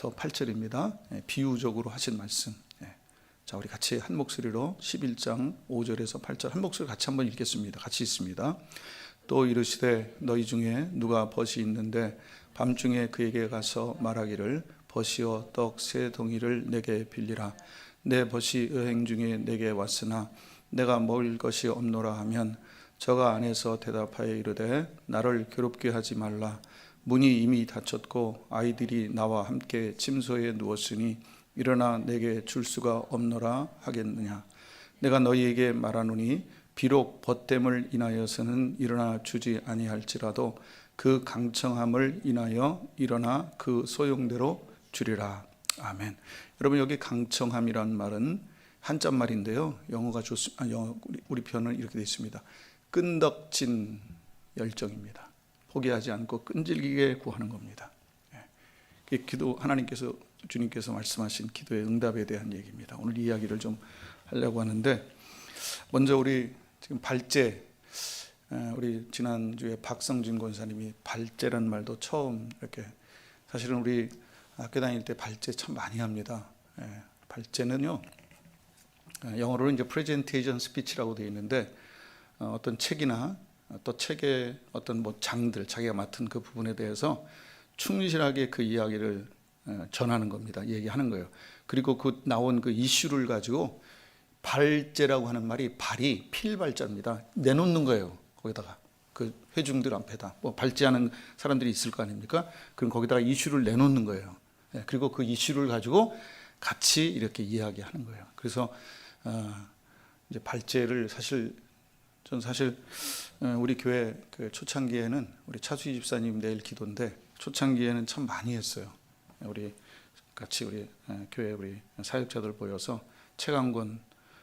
4절부터 8절입니다. 예, 비유적으로 하신 말씀. 예. 자, 우리 같이 한 목소리로 11장 5절에서 8절 한 목소리 같이 한번 읽겠습니다. 같이 있습니다. 또 이르시되 너희 중에 누가 벗이 있는데 밤중에 그에게 가서 말하기를 벗이여 떡 세 덩이를 내게 빌리라 내 벗이 여행 중에 내게 왔으나 내가 먹을 것이 없노라 하면 저가 안에서 대답하여 이르되 나를 괴롭게 하지 말라 문이 이미 닫혔고 아이들이 나와 함께 침소에 누웠으니 일어나 내게 줄 수가 없노라 하겠느냐 내가 너희에게 말하노니 비록 벗됨을 인하여서는 일어나 주지 아니할지라도 그 강청함을 인하여 일어나 그 소용대로 주리라 아멘. 여러분 여기 강청함이라는 말은 한자 말인데요. 영어가 좋습 아, 영어 우리, 우리 표현은 이렇게 되어 있습니다. 끈덕진 열정입니다. 포기하지 않고 끈질기게 구하는 겁니다. 예. 그 기도 하나님께서 주님께서 말씀하신 기도의 응답에 대한 얘기입니다. 오늘 이 이야기를 좀 하려고 하는데 먼저 우리 지금 발제 에, 우리 지난주에 박성진 권사님이 발제라는 말도 처음 이렇게 사실은 우리 학교 다닐 때 발제 참 많이 합니다. 예, 발제는요 에, 영어로는 이제 프레젠테이션 스피치라고 되어 있는데 어, 어떤 책이나 또 책의 어떤 뭐 장들 자기가 맡은 그 부분에 대해서 충실하게 그 이야기를 에, 전하는 겁니다. 얘기하는 거예요. 그리고 그 나온 그 이슈를 가지고 발제라고 하는 말이 발이 필발자입니다. 내놓는 거예요. 거기다가 그 회중들 앞에다 뭐 발제하는 사람들이 있을 거 아닙니까? 그럼 거기다가 이슈를 내놓는 거예요. 예, 그리고 그 이슈를 가지고 같이 이렇게 이야기하는 거예요. 그래서 어, 이제 발제를 사실 전 사실 어, 우리 교회 그 초창기에는 우리 차수희 집사님 내일 기도인데 초창기에는 참 많이 했어요. 우리 같이 우리 어, 교회 우리 사역자들 모여서 책 한 권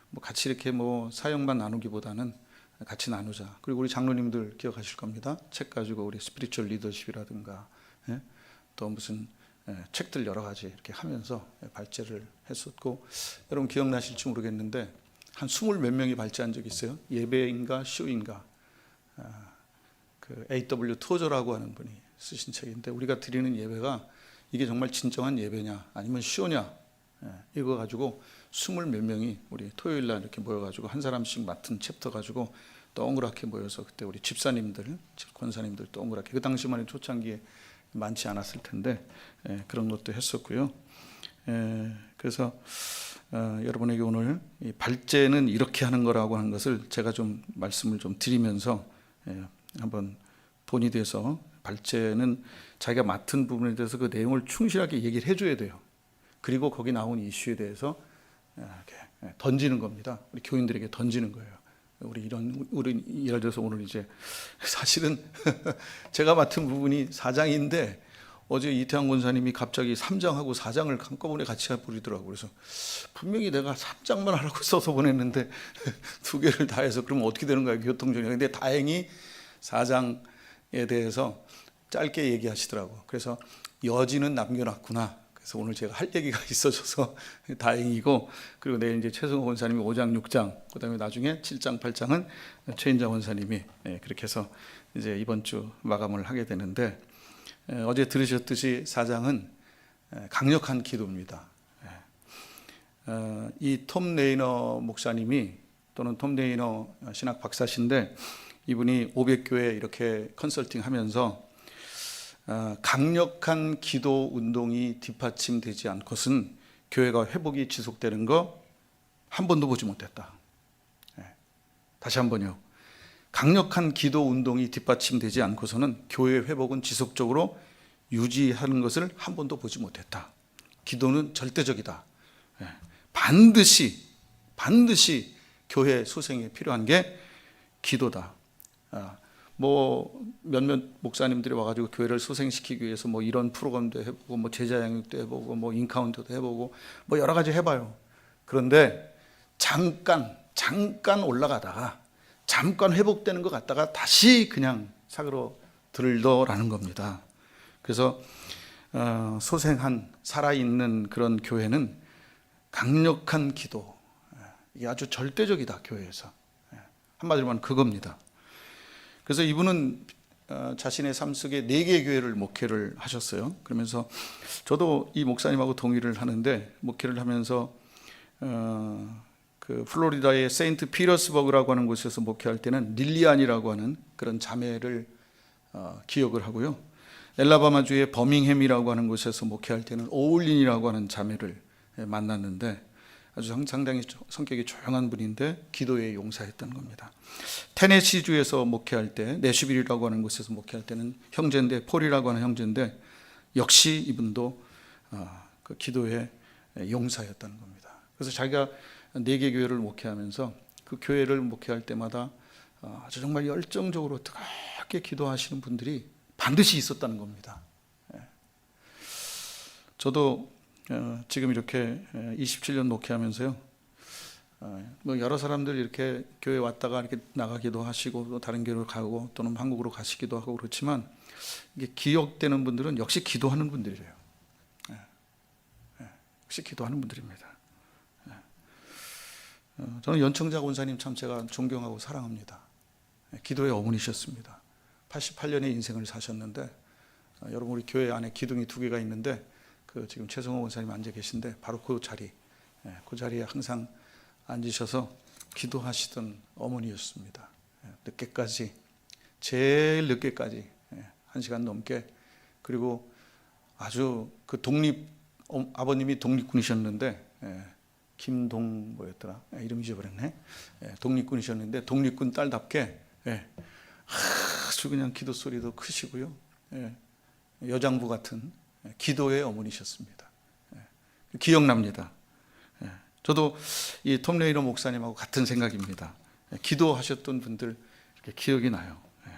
뭐 같이 이렇게 뭐 사역만 나누기보다는 같이 나누자. 그리고 우리 장로님들 기억하실 겁니다. 책 가지고 우리 스피리추얼 리더십이라든가 예? 또 무슨 예, 책들 여러 가지 이렇게 하면서 발제를 했었고 여러분 기억나실지 모르겠는데 한 스물 몇 명이 발제한 적 있어요. 예배인가 쇼인가 아, 그 A.W. 토저라고 하는 분이 쓰신 책인데 우리가 드리는 예배가 이게 정말 진정한 예배냐 아니면 쇼냐 예, 이거 가지고 스물 몇 명이 우리 토요일 날 이렇게 모여가지고 한 사람씩 맡은 챕터 가지고 동그랗게 모여서 그때 우리 집사님들, 권사님들 동그랗게 그 당시만 해도 초창기에 많지 않았을 텐데 예, 그런 것도 했었고요. 예, 그래서 어, 여러분에게 오늘 이 발제는 이렇게 하는 거라고 하는 것을 제가 좀 말씀을 좀 드리면서 예, 한번 본이 돼서 발제는 자기가 맡은 부분에 대해서 그 내용을 충실하게 얘기를 해줘야 돼요. 그리고 거기 나온 이슈에 대해서 이렇게 던지는 겁니다. 우리 교인들에게 던지는 거예요. 우리 이런 우리 예를 들어서 오늘 이제 사실은 제가 맡은 부분이 4장인데 어제 이태환 권사님이 갑자기 3장하고 4장을 한꺼번에 같이 부리더라고요. 그래서 분명히 내가 3장만 하라고 써서 보냈는데 두 개를 다 해서 그러면 어떻게 되는 거야 교통정리. 근데 다행히 4장에 대해서 짧게 얘기하시더라고. 그래서 여지는 남겨놨구나. 그래서 오늘 제가 할 얘기가 있어져서 다행이고 그리고 내일 이제 최승호 원사님이 5장, 6장, 그다음에 나중에 7장, 8장은 최인장 원사님이 예, 그렇게 해서 이제 이번 주 마감을 하게 되는데 예, 어제 들으셨듯이 4장은 예, 강력한 기도입니다. 어, 이톰 레이너 목사님이 또는 톰 레이너 신학 박사신데 이분이 500교회 이렇게 컨설팅 하면서 어, 강력한 기도 운동이 뒷받침되지 않고선 교회가 회복이 지속되는 거 한 번도 보지 못했다. 예. 다시 한 번요. 강력한 기도 운동이 뒷받침되지 않고서는 교회 회복은 지속적으로 유지하는 것을 한 번도 보지 못했다. 기도는 절대적이다. 예. 반드시 반드시 교회 소생에 필요한 게 기도다. 아, 뭐 몇몇 목사님들이 와가지고 교회를 소생시키기 위해서 뭐 이런 프로그램도 해보고 뭐 제자 양육도 해보고 뭐 인카운트도 해보고 뭐 여러 가지 해봐요. 그런데 잠깐 잠깐 올라가다가 잠깐 회복되는 것 같다가 다시 그냥 사그러 들더라는 겁니다. 그래서 어, 소생한 살아있는 그런 교회는 강력한 기도 이게 아주 절대적이다 교회에서 한마디로 말하면 그겁니다. 그래서 이분은 어, 자신의 삶 속에 네개 교회를 목회를 하셨어요. 그러면서 저도 이 목사님하고 동의를 하는데 목회를 하면서 어, 그 플로리다의 세인트 피터스버그라고 하는 곳에서 목회할 때는 릴리안이라고 하는 그런 자매를 어, 기억을 하고요. 엘라바마주의 버밍햄이라고 하는 곳에서 목회할 때는 오울린이라고 하는 자매를 예, 만났는데 아주 상- 상당히 조- 성격이 조용한 분인데 기도에 용사했던 겁니다. 테네시주에서 목회할 때 내슈빌이라고 하는 곳에서 목회할 때는 형제인데 폴이라고 하는 형제인데 역시 이분도 어, 그 기도에 용사였다는 겁니다. 그래서 자기가 네 개 교회를 목회하면서 그 교회를 목회할 때마다 어, 아주 정말 열정적으로 뜨겁게 기도하시는 분들이 반드시 있었다는 겁니다. 예. 저도 어, 지금 이렇게 27년 목회하면서요. 어, 뭐 여러 사람들 이렇게 교회 왔다가 이렇게 나가기도 하시고 또 다른 교회로 가고 또는 한국으로 가시기도 하고 그렇지만 이게 기억되는 분들은 역시 기도하는 분들이래요. 예. 예. 역시 기도하는 분들입니다. 예. 어, 저는 연청자 원사님 참 제가 존경하고 사랑합니다. 예, 기도의 어머니셨습니다. 88년의 인생을 사셨는데 어, 여러분 우리 교회 안에 기둥이 두 개가 있는데 그 지금 최성호 원사님 앉아 계신데 바로 그 자리, 예, 그 자리에 항상 앉으셔서 기도하시던 어머니였습니다. 예, 늦게까지 제일 늦게까지 예, 한 시간 넘게 그리고 아주 그 독립 어, 아버님이 독립군이셨는데 예, 김동 뭐였더라 예, 이름 잊어버렸네 예, 독립군이셨는데 독립군 딸답게 예, 아주 그냥 기도 소리도 크시고요 예, 여장부 같은 예, 기도의 어머니셨습니다. 예, 기억납니다. 예, 저도 이 톰 레이너 목사님하고 같은 생각입니다. 예, 기도하셨던 분들 기억이 나요. 예.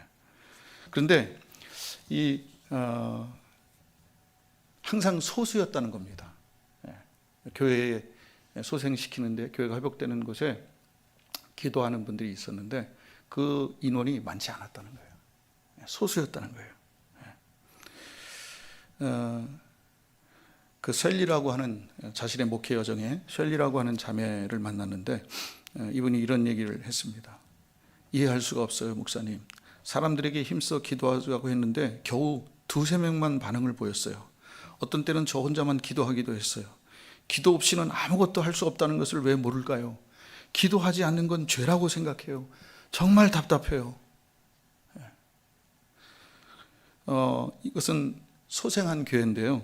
그런데 이 어, 항상 소수였다는 겁니다. 예, 교회에 소생시키는데 교회가 회복되는 곳에 기도하는 분들이 있었는데 그 인원이 많지 않았다는 거예요. 예, 소수였다는 거예요. 어, 그 셀리라고 하는 자신의 목회 여정에 셀리라고 하는 자매를 만났는데 어, 이분이 이런 얘기를 했습니다. 이해할 수가 없어요, 목사님. 사람들에게 힘써 기도하자고 했는데 겨우 두세 명만 반응을 보였어요. 어떤 때는 저 혼자만 기도하기도 했어요. 기도 없이는 아무것도 할 수 없다는 것을 왜 모를까요? 기도하지 않는 건 죄라고 생각해요. 정말 답답해요. 예. 어, 이것은 소생한 교회인데요.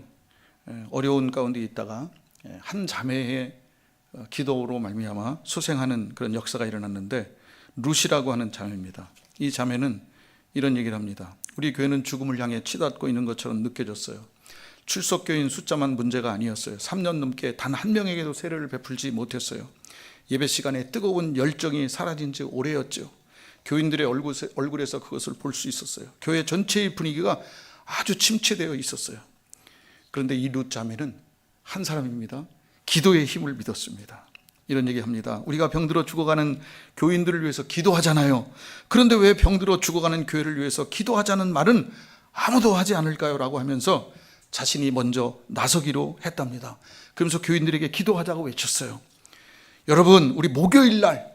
예, 어려운 가운데 있다가 예, 한 자매의 어, 기도로 말미암아 소생하는 그런 역사가 일어났는데 루시라고 하는 자매입니다. 이 자매는 이런 얘기를 합니다. 우리 교회는 죽음을 향해 치닫고 있는 것처럼 느껴졌어요. 출석교인 숫자만 문제가 아니었어요. 3년 넘게 단 한 명에게도 세례를 베풀지 못했어요. 예배 시간에 뜨거운 열정이 사라진 지 오래였죠. 교인들의 얼굴에, 얼굴에서 그것을 볼 수 있었어요. 교회 전체의 분위기가 아주 침체되어 있었어요. 그런데 이 룻 자매는 한 사람입니다. 기도의 힘을 믿었습니다. 이런 얘기 합니다. 우리가 병들어 죽어가는 교인들을 위해서 기도하잖아요. 그런데 왜 병들어 죽어가는 교회를 위해서 기도하자는 말은 아무도 하지 않을까요? 라고 하면서 자신이 먼저 나서기로 했답니다. 그러면서 교인들에게 기도하자고 외쳤어요. 여러분, 우리 목요일 날,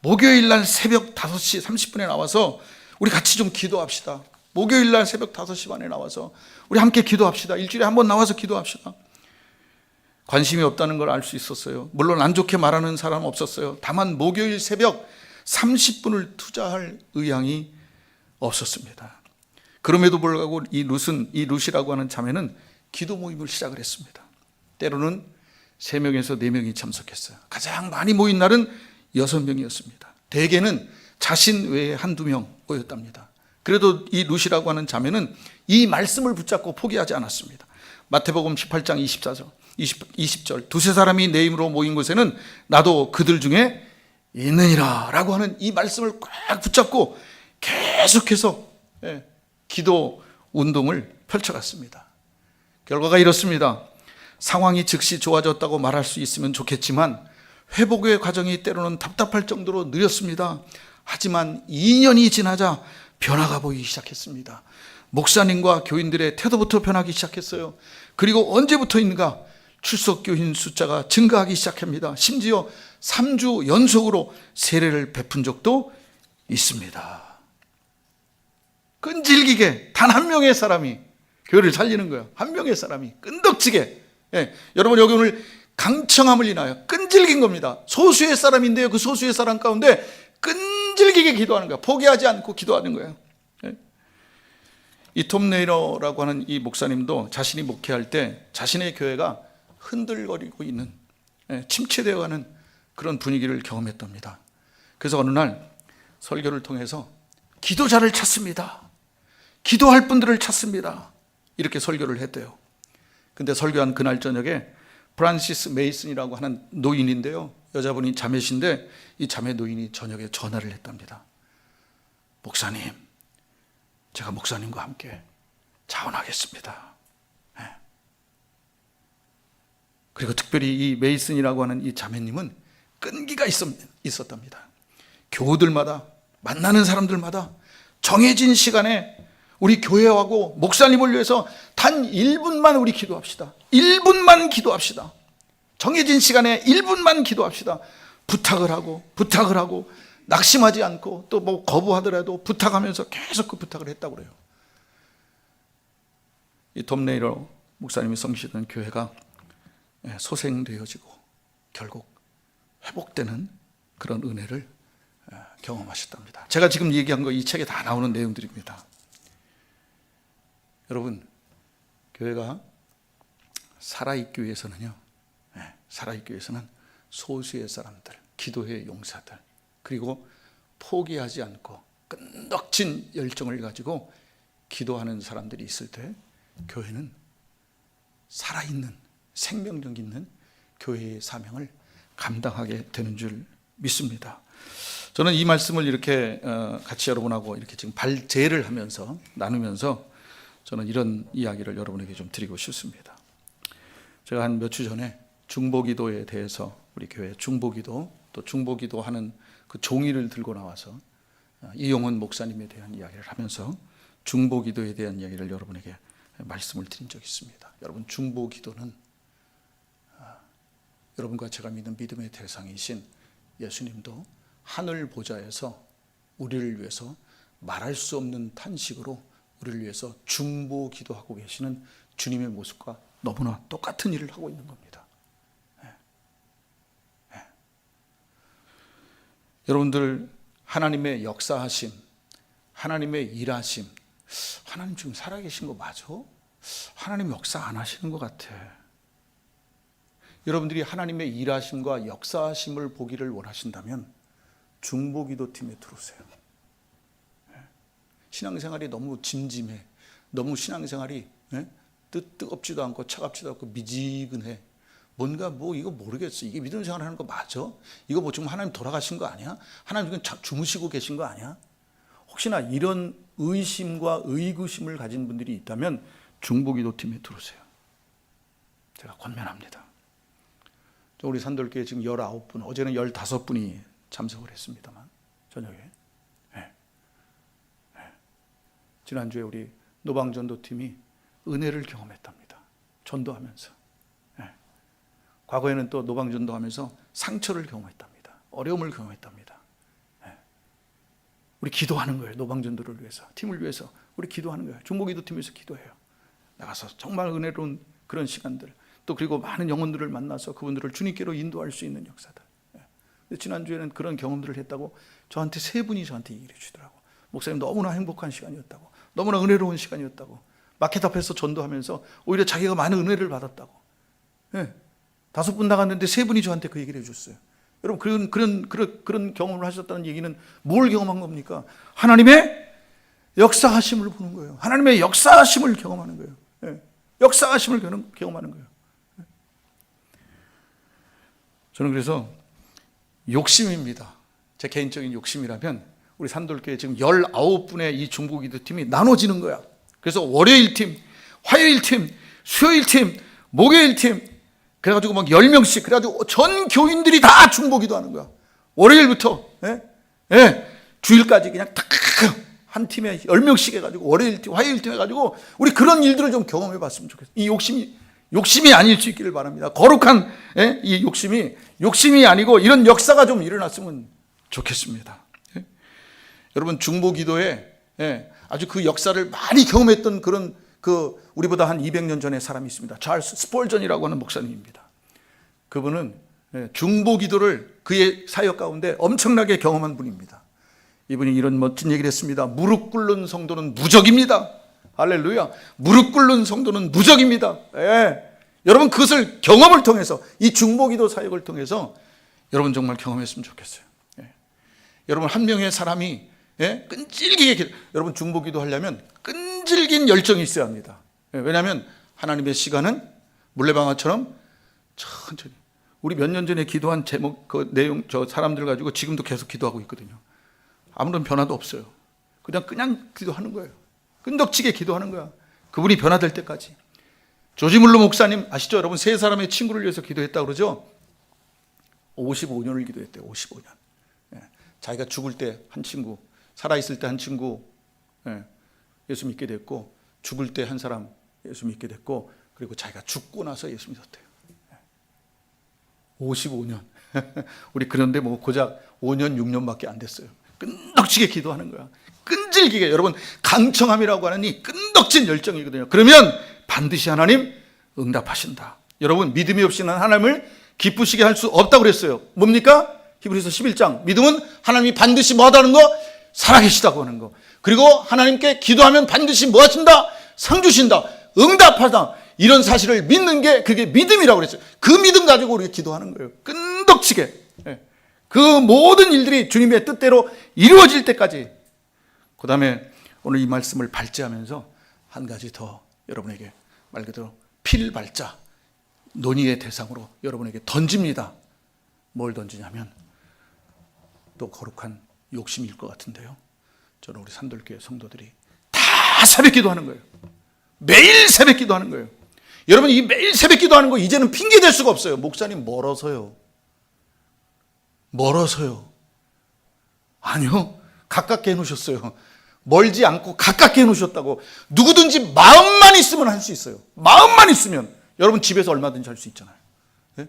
목요일 날 새벽 5시 30분에 나와서 우리 같이 좀 기도합시다. 목요일 날 새벽 5시 반에 나와서 우리 함께 기도합시다. 일주일에 한 번 나와서 기도합시다. 관심이 없다는 걸 알 수 있었어요. 물론 안 좋게 말하는 사람 없었어요. 다만 목요일 새벽 30분을 투자할 의향이 없었습니다. 그럼에도 불구하고 이 룻은 이 룻이라고 하는 자매는 기도 모임을 시작을 했습니다. 때로는 3명에서 4명이 참석했어요. 가장 많이 모인 날은 6명이었습니다. 대개는 자신 외에 한두 명 모였답니다. 그래도 이 룻이라고 하는 자매는 이 말씀을 붙잡고 포기하지 않았습니다. 마태복음 18장 24절, 20, 20절 두세 사람이 내 이름으로 모인 곳에는 나도 그들 중에 있느니라 라고 하는 이 말씀을 꽉 붙잡고 계속해서 예, 기도 운동을 펼쳐갔습니다. 결과가 이렇습니다. 상황이 즉시 좋아졌다고 말할 수 있으면 좋겠지만 회복의 과정이 때로는 답답할 정도로 느렸습니다. 하지만 2년이 지나자 변화가 보이기 시작했습니다. 목사님과 교인들의 태도부터 변하기 시작했어요. 그리고 언제부터인가 출석교인 숫자가 증가하기 시작합니다. 심지어 3주 연속으로 세례를 베푼 적도 있습니다. 끈질기게 단 한 명의 사람이 교회를 살리는 거예요. 한 명의 사람이 끈덕지게. 예, 여러분 여기 오늘 강청함을 인하여 끈질긴 겁니다. 소수의 사람인데요. 그 소수의 사람 가운데 끈질기게 기도하는 거예요. 포기하지 않고 기도하는 거예요. 예. 이톰 네이러라고 하는 이 목사님도 자신이 목회할 때 자신의 교회가 흔들거리고 있는 예, 침체되어가는 그런 분위기를 경험했답니다. 그래서 어느 날 설교를 통해서 기도자를 찾습니다. 기도할 분들을 찾습니다. 이렇게 설교를 했대요. 근데 설교한 그날 저녁에 프란시스 메이슨이라고 하는 노인인데요. 여자분이 자매신데 이 자매 노인이 저녁에 전화를 했답니다. 목사님, 제가 목사님과 함께 자원하겠습니다. 예. 그리고 특별히 이 메이슨이라고 하는 이 자매님은 끈기가 있었, 있었답니다. 교우들마다 만나는 사람들마다 정해진 시간에 우리 교회하고 목사님을 위해서 단 1분만 우리 기도합시다. 1분만 기도합시다. 정해진 시간에 1분만 기도합시다. 부탁을 하고 부탁을 하고 낙심하지 않고 또 뭐 거부하더라도 부탁하면서 계속 그 부탁을 했다고 그래요. 이톰 네이러 목사님이 성시던 교회가 예, 소생되어지고 결국 회복되는 그런 은혜를 예, 경험하셨답니다. 제가 지금 얘기한 거 이 책에 다 나오는 내용들입니다. 여러분, 교회가 살아있기 위해서는요, 예, 살아있기 위해서는 소수의 사람들, 기도의 용사들, 그리고 포기하지 않고 끈덕진 열정을 가지고 기도하는 사람들이 있을 때 교회는 살아있는 생명력 있는 교회의 사명을 감당하게 되는 줄 믿습니다. 저는 이 말씀을 이렇게 어, 같이 여러분하고 이렇게 지금 발제를 하면서 나누면서 저는 이런 이야기를 여러분에게 좀 드리고 싶습니다. 제가 한 몇 주 전에 중보기도에 대해서 우리 교회 중보기도 또 중보기도 하는 그 종이를 들고 나와서 어, 이용훈 목사님에 대한 이야기를 하면서 중보기도에 대한 이야기를 여러분에게 말씀을 드린 적이 있습니다. 여러분 중보기도는 아, 여러분과 제가 믿는 믿음의 대상이신 예수님도 하늘 보좌에서 우리를 위해서 말할 수 없는 탄식으로 우리를 위해서 중보 기도하고 계시는 주님의 모습과 너무나 똑같은 일을 하고 있는 겁니다. 예. 예. 여러분들 하나님의 역사하심, 하나님의 일하심, 하나님 지금 살아계신 거 맞아? 하나님 역사 안 하시는 것 같아. 여러분들이 하나님의 일하심과 역사하심을 보기를 원하신다면 중보기도팀에 들어오세요. 예. 신앙생활이 너무 짐짐해. 너무 신앙생활이 예? 뜨, 뜨겁지도 않고 차갑지도 않고 미지근해. 뭔가 뭐 이거 모르겠어. 이게 믿음 생활하는 거 맞아? 이거 뭐 지금 하나님 돌아가신 거 아니야? 하나님 지금 자- 주무시고 계신 거 아니야? 혹시나 이런 의심과 의구심을 가진 분들이 있다면 중보기도팀에 들어오세요. 제가 권면합니다. 저 우리 산돌교회 지금 19분, 어제는 15분이 참석을 했습니다만, 저녁에. 예. 예. 지난주에 우리 노방전도팀이 은혜를 경험했답니다. 전도하면서. 예. 과거에는 또 노방전도하면서 상처를 경험했답니다. 어려움을 경험했답니다. 예. 우리 기도하는 거예요. 노방전도를 위해서, 팀을 위해서 우리 기도하는 거예요. 중보기도팀에서 기도해요. 나가서 정말 은혜로운 그런 시간들, 또 그리고 많은 영혼들을 만나서 그분들을 주님께로 인도할 수 있는 역사들. 예. 지난주에는 그런 경험들을 했다고 저한테 세 분이 저한테 얘기를 해주더라고. 목사님 너무나 행복한 시간이었다고. 너무나 은혜로운 시간이었다고. 마켓 앞에서 전도하면서 오히려 자기가 많은 은혜를 받았다고. 예. 다섯 분 나갔는데 세 분이 저한테 그 얘기를 해줬어요. 여러분 그런 그런 그런 그런 경험을 하셨다는 얘기는 뭘 경험한 겁니까? 하나님의 역사하심을 보는 거예요. 하나님의 역사하심을 경험하는 거예요. 예. 역사하심을 경험- 경험하는 거예요. 예. 저는 그래서 욕심입니다. 제 개인적인 욕심이라면 우리 산돌교회 지금 19분의 이 중보 기도 팀이 나눠지는 거야. 그래서 월요일 팀, 화요일 팀, 수요일 팀, 목요일 팀 그래가지고 막 10명씩 그래가지고 전 교인들이 다 중보 기도 하는 거야. 월요일부터 예? 예. 주일까지 그냥 탁 한 팀에 10명씩 해가지고 월요일 팀, 화요일 팀 해가지고 우리 그런 일들을 좀 경험해 봤으면 좋겠어요. 이 욕심이 욕심이 아닐 수 있기를 바랍니다. 거룩한 예? 이 욕심이 욕심이 아니고 이런 역사가 좀 일어났으면 좋겠습니다. 예? 여러분 중보 기도에 예, 아주 그 역사를 많이 경험했던 그런 그 우리보다 한 200년 전의 사람이 있습니다. 찰스 스폴전이라고 하는 목사님입니다. 그분은 예, 중보 기도를 그의 사역 가운데 엄청나게 경험한 분입니다. 이분이 이런 멋진 얘기를 했습니다. 무릎 꿇는 성도는 무적입니다. 할렐루야. 무릎 꿇는 성도는 무적입니다. 예. 여러분 그것을 경험을 통해서 이 중보 기도 사역을 통해서 여러분 정말 경험했으면 좋겠어요. 예. 여러분 한 명의 사람이 예? 끈질기게 여러분 중보 기도 하려면 끈질긴 열정이 있어야 합니다. 예, 왜냐하면 하나님의 시간은 물레방아처럼 천천히 우리 몇 년 전에 기도한 제목 그 내용 저 사람들 가지고 지금도 계속 기도하고 있거든요. 아무런 변화도 없어요. 그냥 그냥 기도하는 거예요. 끈덕지게 기도하는 거야. 그분이 변화될 때까지. 조지물로 목사님 아시죠? 여러분 세 사람의 친구를 위해서 기도했다 그러죠? 55년을 기도했대요. 55년. 예. 자기가 죽을 때 한 친구, 살아 있을 때 한 친구 예. 예수 믿게 됐고 죽을 때 한 사람 예수 믿게 됐고 그리고 자기가 죽고 나서 예수 믿었대요. 55년. 우리 그런데 뭐 고작 5년, 6년밖에 안 됐어요. 끈덕지게 기도하는 거야. 끈질기게 여러분 강청함이라고 하는 이 끈덕진 열정이거든요. 그러면 반드시 하나님 응답하신다. 여러분 믿음이 없이는 하나님을 기쁘시게 할 수 없다고 그랬어요. 뭡니까? 히브리서 11장. 믿음은 하나님이 반드시 뭐 하다는 거? 살아계시다고 하는 거. 그리고 하나님께 기도하면 반드시 뭐 하신다? 상 주신다. 응답하다. 이런 사실을 믿는 게 그게 믿음이라고 그랬어요. 그 믿음 가지고 우리가 기도하는 거예요. 끈덕지게. 예. 그 모든 일들이 주님의 뜻대로 이루어질 때까지. 그 다음에 오늘 이 말씀을 발제하면서 한 가지 더 여러분에게 말 그대로 필발자, 논의의 대상으로 여러분에게 던집니다. 뭘 던지냐면 또 거룩한 욕심일 것 같은데요. 저는 우리 산돌교회 성도들이 다 새벽 기도하는 거예요. 매일 새벽 기도하는 거예요. 여러분 이 매일 새벽 기도하는 거 이제는 핑계 댈 수가 없어요. 목사님 멀어서요. 멀어서요. 아니요. 가깝게 해놓으셨어요. 멀지 않고 가깝게 해놓으셨다고. 누구든지 마음만 있으면 할 수 있어요. 마음만 있으면. 여러분 집에서 얼마든지 할 수 있잖아요. 예?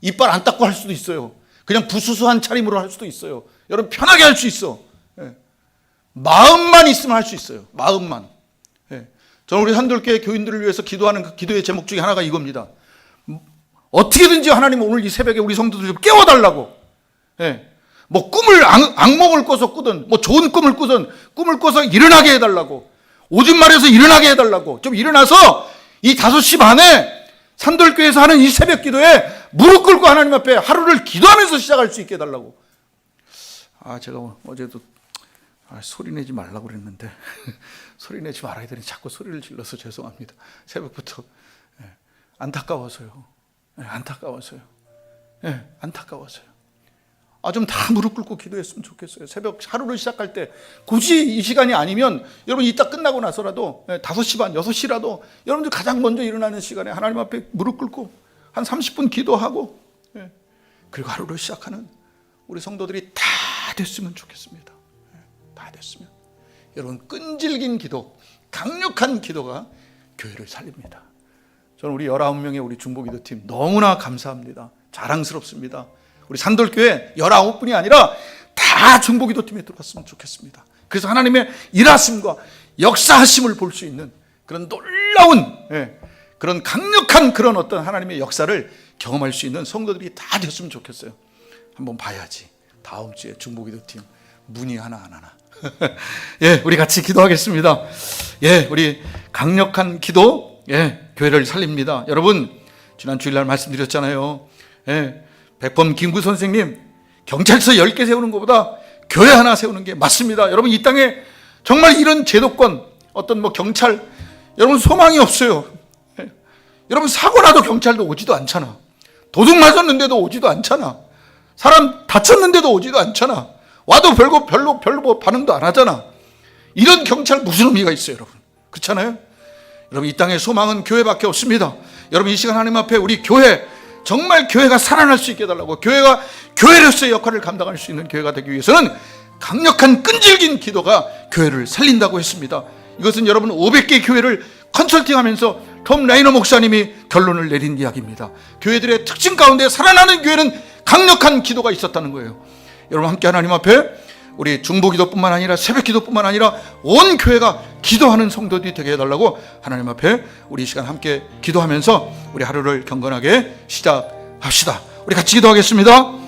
이빨 안 닦고 할 수도 있어요. 그냥 부수수한 차림으로 할 수도 있어요. 여러분 편하게 할 수 있어. 예. 마음만 있으면 할 수 있어요. 마음만. 예. 저는 우리 한돌교회 교인들을 위해서 기도하는 그 기도의 제목 중에 하나가 이겁니다. 어떻게든지 하나님 오늘 이 새벽에 우리 성도들 좀 깨워달라고. 예. 뭐 꿈을 악, 악몽을 꿔서 꾸든 뭐 좋은 꿈을 꾸든 꿈을 꿔서 일어나게 해달라고. 오줌 마려서 일어나게 해달라고. 좀 일어나서 이 5시 반에 산돌교회에서 하는 이 새벽 기도에 무릎 꿇고 하나님 앞에 하루를 기도하면서 시작할 수 있게 해달라고. 아, 제가 어제도 아, 소리 내지 말라고 그랬는데 소리 내지 말아야 되니 자꾸 소리를 질러서 죄송합니다. 새벽부터 예, 안타까워서요. 예, 안타까워서요. 예, 안타까워서요. 아, 좀 다 무릎 꿇고 기도했으면 좋겠어요. 새벽 하루를 시작할 때 굳이 이 시간이 아니면 여러분 이따 끝나고 나서라도 예, 5시 반, 6시라도 여러분들 가장 먼저 일어나는 시간에 하나님 앞에 무릎 꿇고 한 30분 기도하고 예, 그리고 하루를 시작하는 우리 성도들이 다 됐으면 좋겠습니다. 예, 다 됐으면. 여러분 끈질긴 기도, 강력한 기도가 교회를 살립니다. 저는 우리 19명의 우리 중보기도팀 너무나 감사합니다. 자랑스럽습니다. 우리 산돌교회 19분이 아니라 다 중보기도 팀에 들어왔으면 좋겠습니다. 그래서 하나님의 일하심과 역사하심을 볼 수 있는 그런 놀라운 예, 그런 강력한 그런 어떤 하나님의 역사를 경험할 수 있는 성도들이 다 됐으면 좋겠어요. 한번 봐야지. 다음 주에 중보기도 팀 문의 하나 안 하나. 예, 우리 같이 기도하겠습니다. 예, 우리 강력한 기도, 예, 교회를 살립니다. 여러분, 지난 주일날 말씀드렸잖아요. 예, 백범 김구 선생님, 경찰서 10개 세우는 것보다 교회 하나 세우는 게 맞습니다. 여러분, 이 땅에 정말 이런 제도권, 어떤 뭐 경찰, 여러분 소망이 없어요. 예. 여러분, 사고 나도 경찰도 오지도 않잖아. 도둑 맞았는데도 오지도 않잖아. 사람 다쳤는데도 오지도 않잖아. 와도 별거 별로 별로 뭐 반응도 안 하잖아. 이런 경찰 무슨 의미가 있어요, 여러분? 그렇잖아요? 여러분 이 땅에 소망은 교회밖에 없습니다. 여러분 이 시간 하나님 앞에 우리 교회 정말 교회가 살아날 수 있게 해달라고 교회가 교회로서의 역할을 감당할 수 있는 교회가 되기 위해서는 강력한 끈질긴 기도가 교회를 살린다고 했습니다. 이것은 여러분 500개 교회를 컨설팅하면서 톰 라이너 목사님이 결론을 내린 이야기입니다. 교회들의 특징 가운데 살아나는 교회는 강력한 기도가 있었다는 거예요. 여러분 함께 하나님 앞에 우리 중보 기도뿐만 아니라 새벽 기도뿐만 아니라 온 교회가 기도하는 성도들이 되게 해달라고 하나님 앞에 우리 이 시간 함께 기도하면서 우리 하루를 경건하게 시작합시다. 우리 같이 기도하겠습니다.